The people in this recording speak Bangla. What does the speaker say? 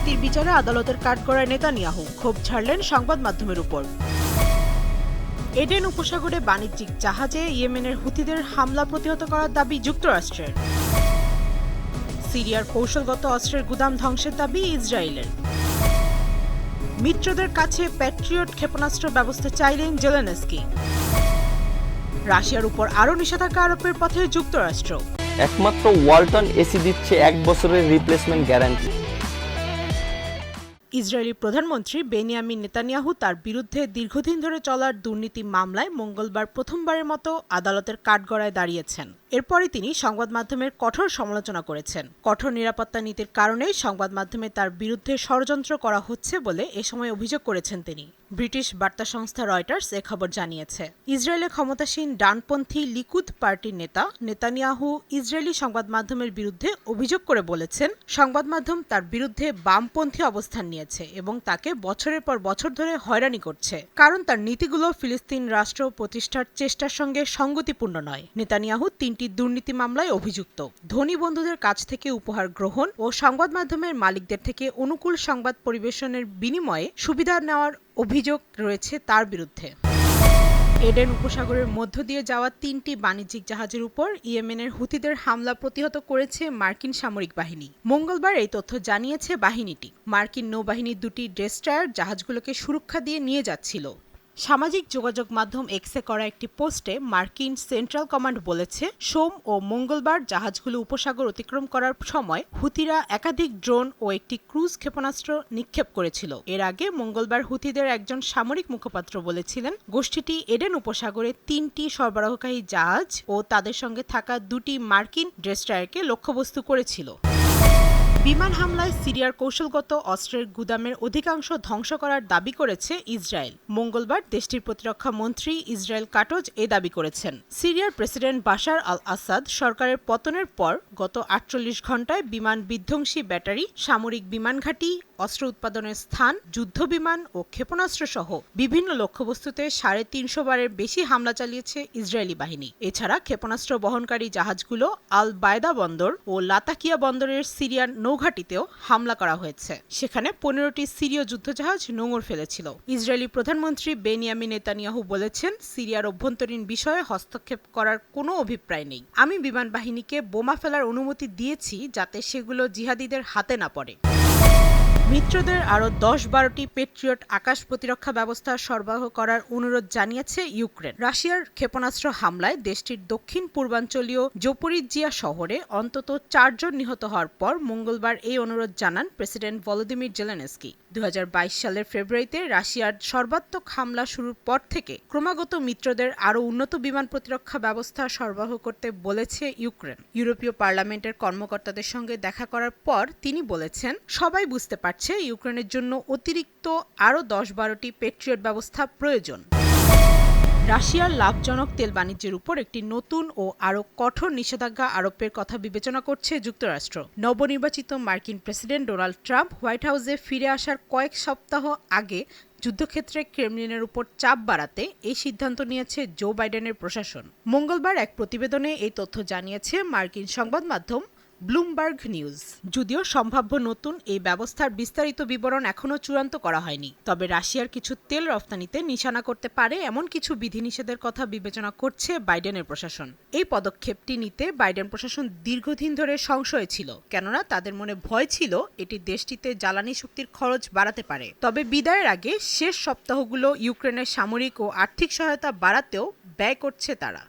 দুর্নীতির বিচারে আদালতের কাঠগড়ায় নেতানিয়াহু। ক্ষোভ ছাড়লেন সংবাদ মাধ্যমের উপর। এডেন উপসাগরে বাণিজ্যিক জাহাজে ইয়েমেনের হুতিদের হামলা প্রতিহত করার দাবি যুক্তরাষ্ট্রের। সিরিয়ার কৌশলগত অস্ত্রের গুদাম ধ্বংসের দাবি ইসরায়েলের। মিত্রদের কাছে প্যাট্রিয়ট ক্ষেপণাস্ত্র ব্যবস্থা চাইলেন জেলেনস্কি। রাশিয়ার উপর আরও নিষেধাজ্ঞা আরোপের পথে যুক্তরাষ্ট্র। একমাত্র ওয়ালটন এসি দিচ্ছে এক বছরের রিপ্লেসমেন্ট গ্যারান্টি। ইসরায়েলি প্রধানমন্ত্রী বেনিয়ামিন নেতানিয়াহু তার বিরুদ্ধে দীর্ঘদিন ধরে চলার দুর্নীতি মামলায় মঙ্গলবার প্রথমবারের মতো আদালতের কাঠগড়ায় দাঁড়িয়েছেন। এরপরই তিনি সংবাদ মাধ্যমের কঠোর সমালোচনা করেছেন। কঠোর নিরাপত্তা নীতির কারণেই সংবাদ মাধ্যমে তার বিরুদ্ধে ষড়যন্ত্র করা হচ্ছে বলে এ সময় অভিযোগ করেছেন তিনি। ব্রিটিশ বার্তা সংস্থা রয়টার্স এ খবর জানিয়েছে। ইসরায়েলে ক্ষমতাসীন ডানপন্থী লিকুদ পার্টির নেতা নেতানিয়াহু ইসরায়েলি সংবাদ মাধ্যমের বিরুদ্ধে অভিযোগ করে বলেছেন, সংবাদ মাধ্যম তার বিরুদ্ধে বামপন্থী অবস্থান নিয়েছে এবং তাকে বছরের পর বছর ধরে হয়রানি করছে। কারণ তার নীতিগুলো ফিলিস্তিন রাষ্ট্র প্রতিষ্ঠার চেষ্টার সঙ্গে সঙ্গতিপূর্ণ নয়। নেতানিয়াহু তিনটি দুর্নীতি মামলায় অভিযুক্ত। ধনী বন্ধুদের কাছ থেকে উপহার গ্রহণ ও সংবাদ মাধ্যমের মালিকদের থেকে অনুকূল সংবাদ পরিবেশনের বিনিময়ে সুবিধা নেওয়ার অভিযোগ রয়েছে তার বিরুদ্ধে। এডেন উপসাগরের মধ্য দিয়ে যাওয়া তিনটি বাণিজ্যিক জাহাজের উপর ইয়েমেনের হুতিদের হামলা প্রতিহত করেছে মার্কিন সামরিক বাহিনী। মঙ্গলবার এই তথ্য জানিয়েছে বাহিনীটি। মার্কিন নৌবাহিনীর দুটি ডেস্ট্রায়ার জাহাজগুলোকে সুরক্ষা দিয়ে নিয়ে যাচ্ছিল। সামাজিক যোগাযোগ মাধ্যম এক্সে করা একটি পোস্টে মার্কিন সেন্ট্রাল কমান্ড বলেছে, সোম ও মঙ্গলবার জাহাজগুলো উপসাগর অতিক্রম করার সময় হুতিরা একাধিক ড্রোন ও একটি ক্রুজ ক্ষেপণাস্ত্র নিক্ষেপ করেছিল। এর আগে মঙ্গলবার হুতিদের একজন সামরিক মুখপাত্র বলেছিলেন, গোষ্ঠীটি এডেন উপসাগরে তিনটি সরবরাহকারী জাহাজ ও তাদের সঙ্গে থাকা দুটি মার্কিন ড্রেস্টায়ারকে লক্ষ্যবস্তু করেছিল। বিমান হামলায় সিরিয়ার কৌশলগত অস্ত্রের গুদামের অধিকাংশ ধ্বংস করার দাবি করেছে ইসরায়েল। মঙ্গলবার দেশটির প্রতিরক্ষা মন্ত্রী ইসরায়েল কাটোজ এ দাবি করেছেন। সিরিয়ার প্রেসিডেন্ট বাশার আল আসাদ সরকারের পতনের পর গত আটচল্লিশ ঘন্টায় বিমান বিধ্বংসী ব্যাটারি, সামরিক বিমান ঘাঁটি, অস্ত্র উৎপাদনের স্থান, যুদ্ধ বিমান ও ক্ষেপণাস্ত্র সহ বিভিন্ন লক্ষ্যবস্তুতে সাড়ে তিনশো বারের বেশি হামলা চালিয়েছে ইসরায়েলি বাহিনী। এছাড়া ক্ষেপণাস্ত্র বহনকারী জাহাজগুলো আল বায়দা বন্দর ও লাতাকিয়া বন্দরের সিরিয়ার নৌঘাটিতেও হামলা করা হয়েছে। সেখানে পনেরোটি সিরীয় যুদ্ধজাহাজ নোঙর ফেলেছিল। ইসরায়েলি প্রধানমন্ত্রী বেনিয়ামি নেতানিয়াহু বলেছেন, সিরিয়ার অভ্যন্তরীণ বিষয়ে হস্তক্ষেপ করার কোনো অভিপ্রায় নেই। আমি বিমান বাহিনীকে বোমা ফেলার অনুমতি দিয়েছি যাতে সেগুলো জিহাদিদের হাতে না পড়ে। মিত্রদের আরও দশ বারোটি পেট্রিয়ট আকাশ প্রতিরক্ষা ব্যবস্থা সরবরাহ করার অনুরোধ জানিয়েছে ইউক্রেন। রাশিয়ার ক্ষেপণাস্ত্র হামলায় দেশটির দক্ষিণ পূর্বাঞ্চলীয় জোপরিজিয়া শহরে অন্তত চারজন নিহত হওয়ার পর মঙ্গলবার এই অনুরোধ জানান প্রেসিডেন্ট ভলোদিমির জেলেনস্কি। দু হাজার বাইশ সালের ফেব্রুয়ারিতে রাশিয়ার সর্বাত্মক হামলা শুরুর পর থেকে ক্রমাগত মিত্রদের আরও উন্নত বিমান প্রতিরক্ষা ব্যবস্থা সরবরাহ করতে বলেছে ইউক্রেন। ইউরোপীয় পার্লামেন্টের কর্মকর্তাদের সঙ্গে দেখা করার পর তিনি বলেছেন, সবাই বুঝতে পারছে ইউক্রেনের জন্য অতিরিক্ত আরও দশ বারোটি পেট্রিয়ট ব্যবস্থা প্রয়োজন। রাশিয়ার লাভজনক তেল বাণিজ্যের উপর একটি নতুন ও আরও কঠোর নিষেধাজ্ঞা আরোপের কথা বিবেচনা করছে যুক্তরাষ্ট্র। নবনির্বাচিত মার্কিন প্রেসিডেন্ট ডোনাল্ড ট্রাম্প হোয়াইট হাউসে ফিরে আসার কয়েক সপ্তাহ আগে যুদ্ধক্ষেত্রে ক্রেমলিনের উপর চাপ বাড়াতে এই সিদ্ধান্ত নিয়েছে জো বাইডেনের প্রশাসন। মঙ্গলবার এক প্রতিবেদনে এই তথ্য জানিয়েছে মার্কিন সংবাদ মাধ্যম ব্লুমবার্গ নিউজ। যদিও সম্ভাব্য নতুন এই ব্যবস্থার বিস্তারিত বিবরণ এখনও চূড়ান্ত করা হয়নি, তবে রাশিয়ার কিছু তেল রফতানিতে নিশানা করতে পারে এমন কিছু বিধিনিষেধের কথা বিবেচনা করছে বাইডেনের প্রশাসন। এই পদক্ষেপটি নিতে বাইডেন প্রশাসন দীর্ঘদিন ধরে সংশয়ে ছিল, কেননা তাদের মনে ভয় ছিল এটি দেশটিতে জ্বালানি শক্তির খরচ বাড়াতে পারে। তবে বিদায়ের আগে শেষ সপ্তাহগুলো ইউক্রেনের সামরিক ও আর্থিক সহায়তা বাড়াতেও ব্যয় করছে তারা।